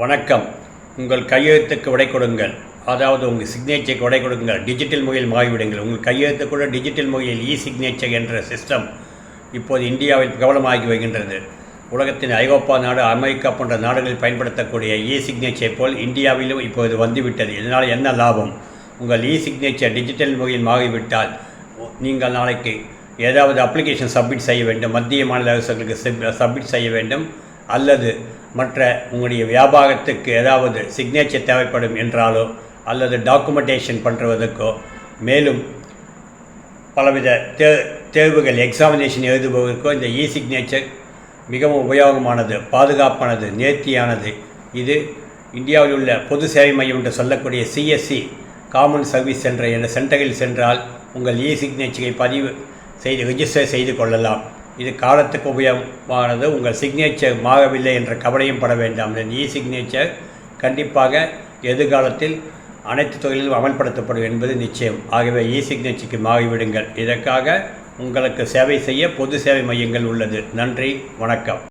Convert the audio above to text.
வணக்கம். உங்கள் கையெழுத்துக்கு விடை கொடுங்கள். அதாவது உங்கள் சிக்னேச்சருக்கு விடை கொடுங்கள். டிஜிட்டல் முறையில் மாறிவிடுங்கள். உங்கள் கையெழுத்து கூட டிஜிட்டல் முறையில் இ சிக்னேச்சர் என்ற சிஸ்டம் இப்போது இந்தியாவில் பிரபலமாகி வருகின்றது. உலகத்தின் ஐரோப்பா நாடு அமெரிக்கா போன்ற நாடுகளில் பயன்படுத்தக்கூடிய இ சிக்னேச்சர் போல் இந்தியாவிலும் இப்போது வந்துவிட்டது. இதனால் என்ன லாபம்? உங்கள் இ சிக்னேச்சர் டிஜிட்டல் முறையில் மாறிவிட்டால் நீங்கள் நாளைக்கு ஏதாவது அப்ளிகேஷன் சப்மிட் செய்ய வேண்டும். மத்திய மாநில அரசுகளுக்கு சப்மிட் செய்ய வேண்டும். அல்லது மற்ற உங்களுடைய வியாபாரத்துக்கு ஏதாவது சிக்னேச்சர் தேவைப்படும் என்றாலோ அல்லது டாக்குமெண்டேஷன் பண்ணுறதுக்கோ மேலும் பலவித தே தேர்வுகள் எக்ஸாமினேஷன் எழுதுபவருக்கோ இந்த இ சிக்னேச்சர் மிகவும் உபயோகமானது பாதுகாப்பானது நேர்த்தியானது. இது இந்தியாவில் உள்ள பொது சேவை மையம் என்று சொல்லக்கூடிய சிஎஸ்சி காமன் சர்வீஸ் சென்டர் என்ற சென்டரில் சென்றால் உங்கள் இ சிக்னேச்சரை பதிவு செய்து ரிஜிஸ்டர் செய்து கொள்ளலாம். இது காலத்துக்கு உபயோகமானது. உங்கள் சிக்னேச்சர் மாறவில்லை என்ற கவலையும் பட வேண்டாம். இ சிக்னேச்சர் கண்டிப்பாக எதிர்காலத்தில் அனைத்து தொழிலும் அமல்படுத்தப்படும் என்பது நிச்சயம். ஆகவே இ சிக்னேச்சருக்கு மாறிவிடுங்கள். இதற்காக உங்களுக்கு சேவை செய்ய பொது சேவை மையங்கள் உள்ளது. நன்றி. வணக்கம்.